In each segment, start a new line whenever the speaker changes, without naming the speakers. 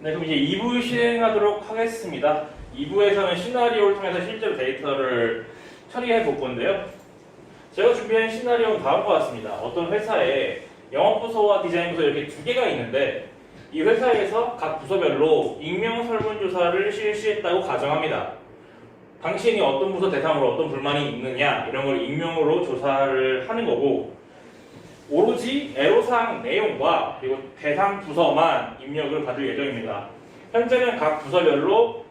네, 그럼 이제 2부 실행하도록 하겠습니다. 2부에서는 시나리오를 통해서 실제로 데이터를 처리해 볼 건데요. 제가 준비한 시나리오는 다음과 같습니다. 어떤 회사에 영업부서와 디자인부서 이렇게 두 개가 있는데 이 회사에서 각 부서별로 익명 설문조사를 실시했다고 가정합니다. 당신이 어떤 부서 대상으로 어떤 불만이 있느냐 이런 걸 익명으로 조사를 하는 거고 오로지 애로사항 내용과 그리고 대상 부서만 입력을 받을 예정입니다. 현재는 각 부서별로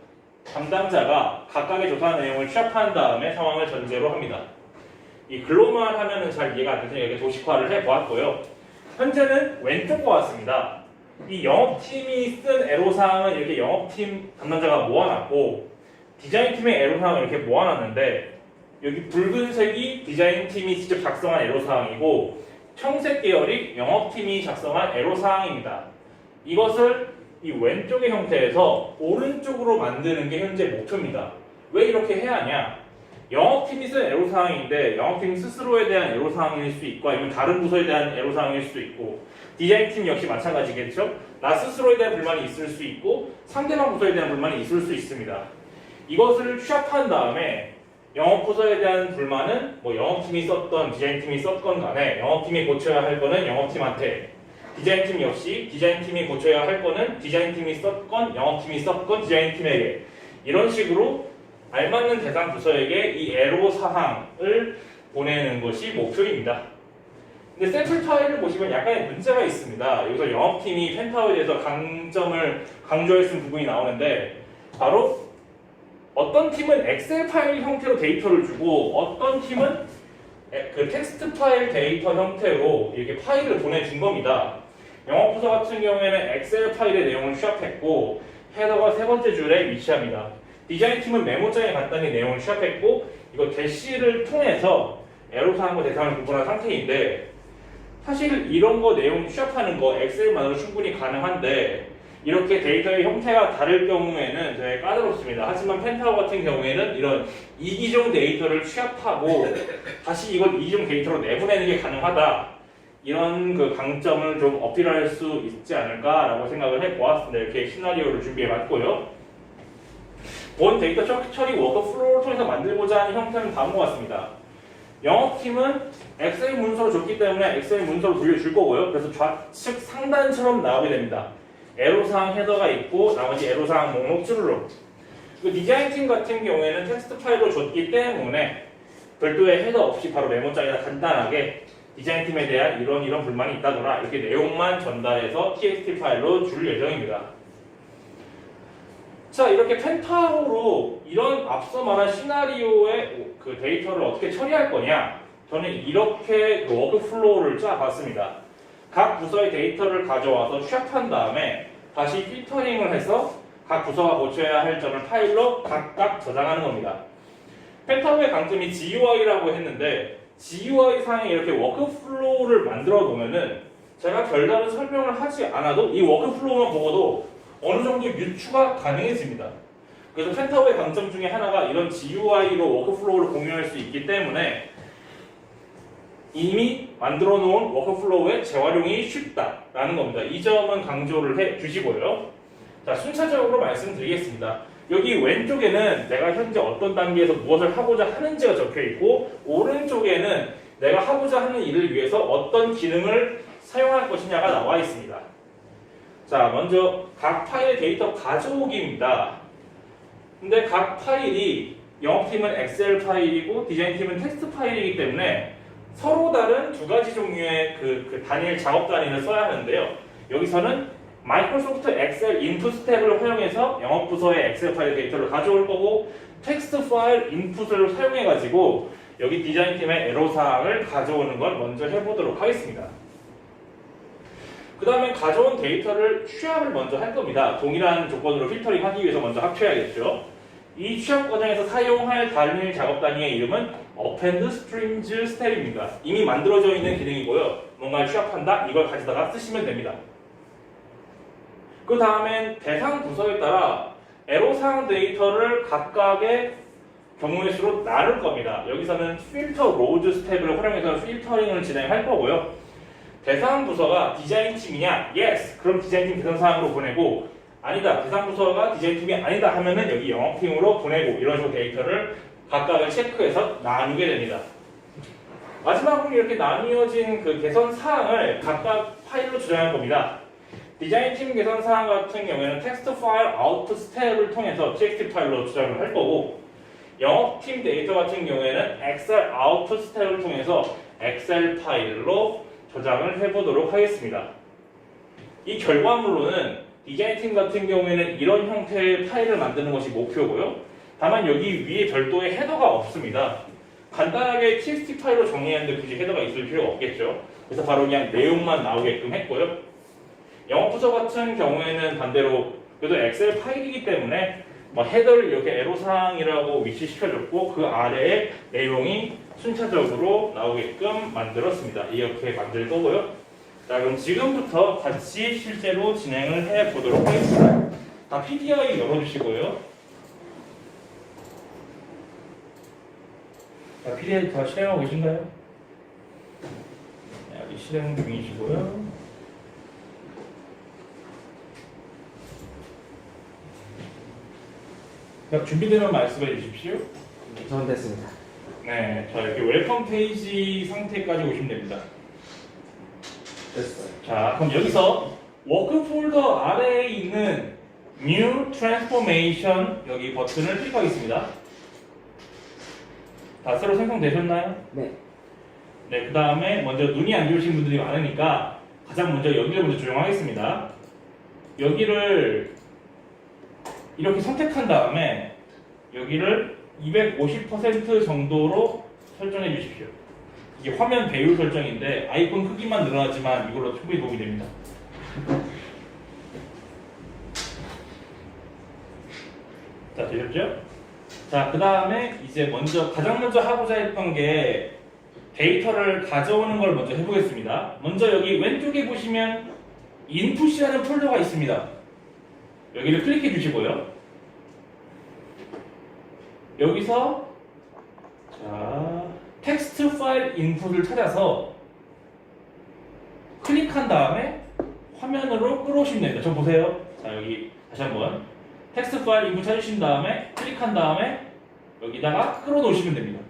담당자가 각각의 조사 내용을 취합한 다음에 상황을 전제로 합니다. 이 글로만 하면은 잘 이해가 안 돼서 이렇게 도식화를 해 보았고요. 현재는 왼쪽과 같습니다. 이 영업팀이 쓴 애로사항은 이렇게 영업팀 담당자가 모아놨고 디자인팀의 애로사항을 이렇게 모아놨는데 여기 붉은색이 디자인팀이 직접 작성한 애로사항이고 청색 계열이 영업팀이 작성한 애로사항입니다. 이것을 이 왼쪽의 형태에서 오른쪽으로 만드는 게 현재 목표입니다. 왜 이렇게 해야 하냐? 영업팀이 쓴 애로사항인데 영업팀 스스로에 대한 애로사항일 수 있고 아니면 다른 부서에 대한 애로사항일 수도 있고 디자인팀 역시 마찬가지겠죠? 나 스스로에 대한 불만이 있을 수 있고 상대방 부서에 대한 불만이 있을 수 있습니다. 이것을 취합한 다음에 영업 부서에 대한 불만은 뭐 영업팀이 썼던 디자인팀이 썼건 간에 영업팀이 고쳐야 할 거는 영업팀한테 디자인팀 역시 디자인팀이 고쳐야 할 거는 디자인팀이 썼건 영업팀이 썼건 디자인팀에게 이런 식으로 알맞는 대상 부서에게 이 애로 사항을 보내는 것이 목표입니다. 근데 샘플 파일을 보시면 약간의 문제가 있습니다. 여기서 영업팀이 펜타워에 대해서 강점을 강조해 쓴 부분이 나오는데 바로 어떤 팀은 엑셀 파일 형태로 데이터를 주고 어떤 팀은 에- 그 텍스트 파일 데이터 형태로 이렇게 파일을 보내준 겁니다. 영업부서 같은 경우에는 엑셀 파일의 내용을 취합했고 헤더가 세 번째 줄에 위치합니다. 디자인 팀은 메모장에 간단히 내용을 취합했고 이거 대시를 통해서 애로사항과 대상을 구분한 상태인데 사실 이런 거 내용 취합하는 거 엑셀만으로 충분히 가능한데 이렇게 데이터의 형태가 다를 경우에는 되게 까다롭습니다. 하지만 펜타워 같은 경우에는 이런 이기종 데이터를 취합하고 다시 이걸 이기종 데이터로 내보내는 게 가능하다. 이런 그 강점을 좀 어필할 수 있지 않을까라고 생각을 해보았습니다. 이렇게 시나리오를 준비해봤고요. 본 데이터 처- 처리 워크플로우를 통해서 만들고자 하는 형태는 다음과 같습니다. 영업팀은 엑셀 문서로 줬기 때문에 엑셀 문서로 돌려줄 거고요. 그래서 좌측 상단처럼 나오게 됩니다. 애로사항 헤더가 있고 나머지 애로사항 목록 쭈르륵 그 디자인팀 같은 경우에는 텍스트 파일로 줬기 때문에 별도의 헤더 없이 바로 메모장에다 간단하게 디자인팀에 대한 이런 이런 불만이 있다더라 이렇게 내용만 전달해서 txt 파일로 줄 예정입니다. 자 이렇게 펜타로로 이런 앞서 말한 시나리오의 그 데이터를 어떻게 처리할 거냐 저는 이렇게 그 워크플로우를 짜봤습니다. 각 부서의 데이터를 가져와서 취합한 다음에 다시 필터링을 해서 각 부서가 고쳐야 할 점을 파일로 각각 저장하는 겁니다. 펜타고의 강점이 GUI라고 했는데 GUI 상에 이렇게 워크플로우를 만들어 놓으면은 제가 별다른 설명을 하지 않아도 이 워크플로우만 보고도 어느 정도 유추가 가능해집니다. 그래서 펜타고의 강점 중에 하나가 이런 GUI로 워크플로우를 공유할 수 있기 때문에 이미 만들어 놓은 워크플로우의 재활용이 쉽다라는 겁니다. 이 점은 강조를 해 주시고요. 자, 순차적으로 말씀드리겠습니다. 여기 왼쪽에는 내가 현재 어떤 단계에서 무엇을 하고자 하는지가 적혀 있고 오른쪽에는 내가 하고자 하는 일을 위해서 어떤 기능을 사용할 것이냐가 나와 있습니다. 자, 먼저 각 파일의 데이터 가져오기입니다. 근데 각 파일이 영업팀은 엑셀 파일이고 디자인팀은 텍스트 파일이기 때문에 서로 다른 두 가지 종류의 그, 그 단일 작업 단위를 써야 하는데요. 여기서는 마이크로소프트 엑셀 인풋 스텝을 활용해서 영업 부서의 엑셀 파일 데이터를 가져올 거고 텍스트 파일 인풋을 사용해 가지고 여기 디자인 팀의 애로사항을 가져오는 걸 먼저 해보도록 하겠습니다. 그 다음에 가져온 데이터를 취합을 먼저 할 겁니다. 동일한 조건으로 필터링 하기 위해서 먼저 합쳐야겠죠. 이 취합 과정에서 사용할 단일 작업 단위의 이름은 append strings step입니다. 이미 만들어져 있는 기능이고요. 뭔가를 취합한다? 이걸 가져다가 쓰시면 됩니다. 그 다음엔 대상 부서에 따라 애로사항 데이터를 각각의 경우의 수로 나눌 겁니다. 여기서는 필터 로즈 스텝을 활용해서 필터링을 진행할 거고요. 대상 부서가 디자인 팀이냐? Yes. 그럼 디자인 팀 대상 사항으로 보내고 아니다. 대상부서가 디자인팀이 아니다 하면은 여기 영업팀으로 보내고 이런 식으로 데이터를 각각을 체크해서 나누게 됩니다. 마지막으로 이렇게 나뉘어진 그 개선 사항을 각각 파일로 저장할 겁니다. 디자인 팀 개선 사항 같은 경우에는 텍스트 파일 아웃 스텝을 통해서 txt 파일로 저장을 할 거고 영업팀 데이터 같은 경우에는 엑셀 아웃 스텝을 통해서 엑셀 파일로 저장을 해보도록 하겠습니다. 이 결과물로는 디자인팀 같은 경우에는 이런 형태의 파일을 만드는 것이 목표고요. 다만 여기 위에 별도의 헤더가 없습니다. 간단하게 txt 파일로 정리했는데 굳이 헤더가 있을 필요가 없겠죠. 그래서 바로 그냥 내용만 나오게끔 했고요. 영업부서 같은 경우에는 반대로 그래도 엑셀 파일이기 때문에 뭐 헤더를 이렇게 애로사항이라고 위치시켜줬고 그 아래에 내용이 순차적으로 나오게끔 만들었습니다. 이렇게 만들 거고요. 자 그럼 지금부터 같이 실제로 진행을 해 보도록 하겠습니다. 다 PDI 열어주시고요. 자 PDI 다 실행하고 계신가요? 네, 여기 실행 중이시고요. 자, 준비되면 말씀해 주십시오.
전 됐습니다.
네, 자 이렇게 웰컴 페이지 상태까지 오시면 됩니다.
됐어요.
자, 그럼 여기서 워크 폴더 아래에 있는 New Transformation 여기 버튼을 클릭하겠습니다. 다 새로 생성되셨나요?
네.
네, 그 다음에 먼저 눈이 안 좋으신 분들이 많으니까 가장 먼저 여기를 먼저 조정하겠습니다. 여기를 이렇게 선택한 다음에 여기를 250% 정도로 설정해 주십시오. 이게 화면 배율 설정인데 아이콘 크기만 늘어나지만 이걸로 충분히 도움이 됩니다. 자, 되셨죠? 자, 그 다음에 이제 먼저 가장 먼저 하고자 했던 게 데이터를 가져오는 걸 먼저 해보겠습니다. 먼저 여기 왼쪽에 보시면 인풋이라는 폴더가 있습니다. 여기를 클릭해 주시고요. 여기서 자 텍스트 파일 인풋을 찾아서 클릭한 다음에 화면으로 끌어오시면 됩니다. 저 보세요. 자 여기 다시 한번 텍스트 파일 인풋 찾으신 다음에 클릭한 다음에 여기다가 끌어놓으시면 됩니다.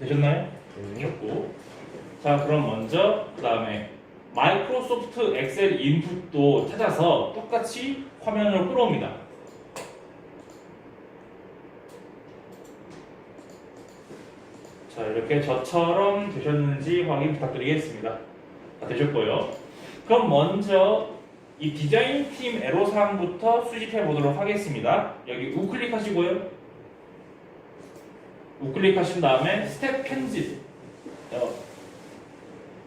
되셨나요?
네.
되셨고 자 그럼 먼저 그 다음에 마이크로소프트 엑셀 인풋도 찾아서 똑같이 화면으로 끌어옵니다. 자 이렇게 저처럼 되셨는지 확인 부탁드리겠습니다. 다 되셨고요. 그럼 먼저 이 디자인 팀 애로사항부터 수집해 보도록 하겠습니다. 여기 우클릭 하시고요. 우클릭 하신 다음에 스텝 편집. 어,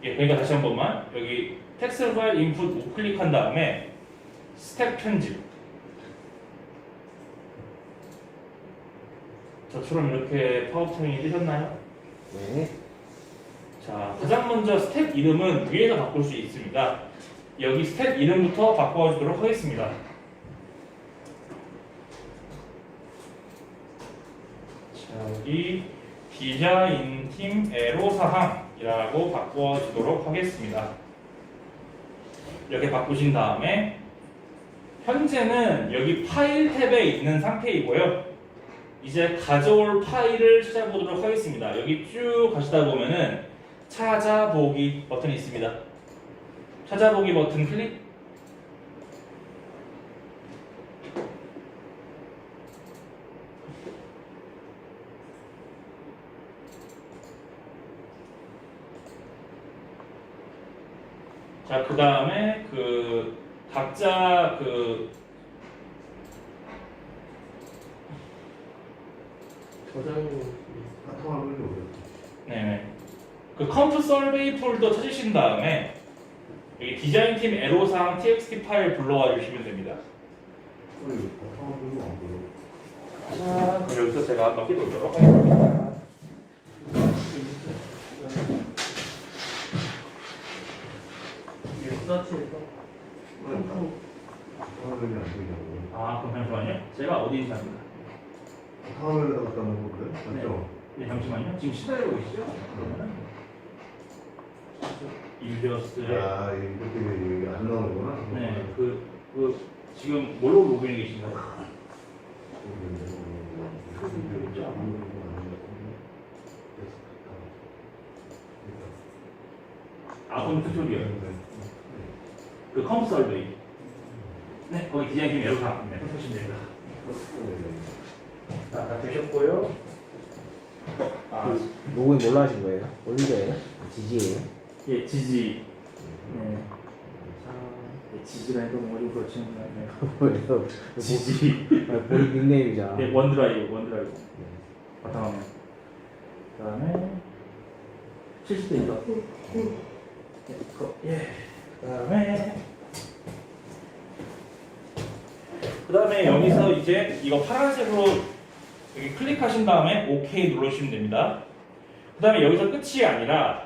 예, 그러니까 다시 한 번만 여기 텍스트 파일 인풋 우클릭한 다음에 스텝 편집. 저처럼 이렇게 파워포인트 뜨셨나요?
네.
자, 가장 먼저 스텝 이름은 위에서 바꿀 수 있습니다. 여기 스텝 이름부터 바꿔주도록 하겠습니다. 자, 여기 디자인 팀 애로 사항이라고 바꿔주도록 하겠습니다. 이렇게 바꾸신 다음에 현재는 여기 파일 탭에 있는 상태이고요. 이제 가져올 파일을 찾아보도록 하겠습니다. 여기 쭉 가시다 보면은 찾아보기 버튼이 있습니다. 찾아보기 버튼 클릭. 자, 그 다음에 그 각자 그
저장이
카톡하는 게 어려워.
네네. 그 컴프 서베이 폴더 찾으신 다음에 여기 디자인 팀 애로사항 txt 파일 불러와 주시면 됩니다.
카톡하는 보여.
자, 그럼 여기서 제가 한번 해보도록 하겠습니다.
아니, 카톡하는 게안 보이냐고.
아, 그럼 잠시만요. 제가 어디 있는지 압니다.
카톡하면에다가 갖다 놓고 그래? 맞죠?
네, 잠시만요. 지금 시달리고 계시죠? 그러면은.
아, 이렇게 안 나오는구나.
네, 그, 그 지금 뭘로 로그인해 계신가요? 아, 그럼 그쪽이요. 그 컴퓨터 설베이. 네, 거기 디자인팀 이렇게 네, 보시면 됩니다. 자, 다 되셨고요. 아,
로그인 뭘로 하신 거예요? 올리브예요? 지지예요?
예, 지지. 네, 예, 지지라 해도 뭐좀 그렇지는
않네요.
지지.
아, 본인 닉네임이잖아.
네, 원드라이브, 원드라이브. 바탕화면. 그 다음에 실시데이터. 네, 그, 예. 그 다음에 그 다음에 여기서 이제 이거 파란색으로 여기 클릭하신 다음에 OK 누르시면 됩니다. 그 다음에 여기서 끝이 아니라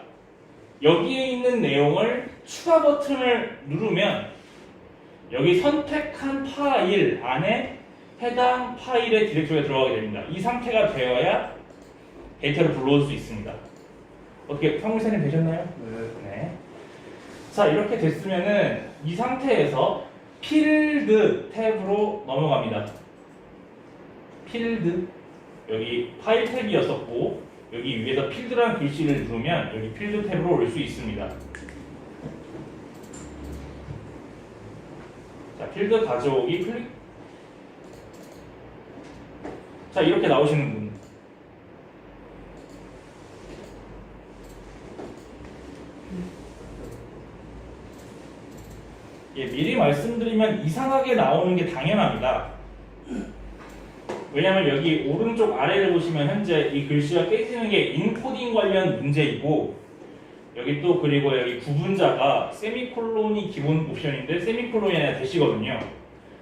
여기에 있는 내용을 추가 버튼을 누르면 여기 선택한 파일 안에 해당 파일의 디렉토리가 들어가게 됩니다. 이 상태가 되어야 데이터를 불러올 수 있습니다. 어떻게 성물사님 되셨나요? 네. 자 이렇게 됐으면은 이 상태에서 필드 탭으로 넘어갑니다. 필드 여기 파일 탭이었었고 여기 위에서 필드라는 글씨를 누르면 여기 필드 탭으로 올 수 있습니다. 자 필드 가져오기 클릭 자 이렇게 나오시는 분 예, 미리 말씀드리면 이상하게 나오는 게 당연합니다. 왜냐하면 여기 오른쪽 아래를 보시면 현재 이 글씨가 깨지는 게 인코딩 관련 문제이고 여기 또 그리고 여기 구분자가 세미콜론이 기본 옵션인데 세미콜론이 아니라 대시거든요.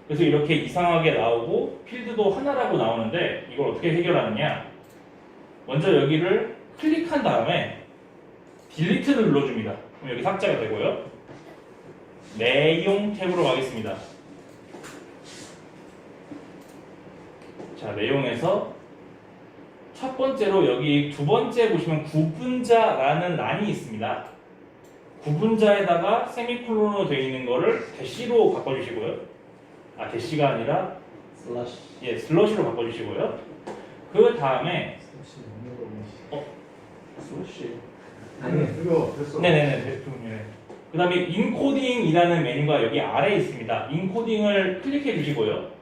그래서 이렇게 이상하게 나오고 필드도 하나라고 나오는데 이걸 어떻게 해결하느냐? 먼저 여기를 클릭한 다음에 딜리트를 눌러줍니다. 그럼 여기 삭제가 되고요. 내용 탭으로 가겠습니다. 자, 내용에서 첫 번째로 여기 두 번째 보시면 구분자라는 란이 있습니다. 구분자에다가 세미콜론으로 되어 있는 거를 대시로 바꿔주시고요. 아, 대시가 아니라
슬러시.
예, 슬러시로 바꿔주시고요. 그 다음에 어?
슬러시.
아니, 이거 됐어.
네네네. 네. 그 다음에 인코딩이라는 메뉴가 여기 아래에 있습니다. 인코딩을 클릭해 주시고요.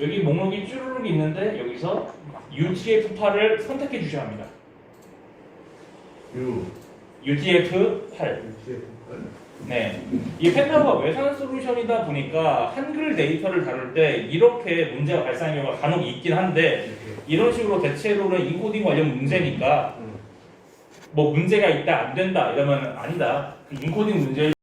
여기 목록이 쭈르륵 있는데 여기서 UTF-8을 선택해 주셔야 합니다.
유,
UTF-8.
UTF.
네. 이 펜타가 외산 솔루션이다 보니까 한글 데이터를 다룰 때 이렇게 문제가 발생하는 경우가 간혹 있긴 한데 이런 식으로 대체로는 인코딩 관련 문제니까 뭐 문제가 있다 안 된다 이러면 아니다. 그 인코딩 문제를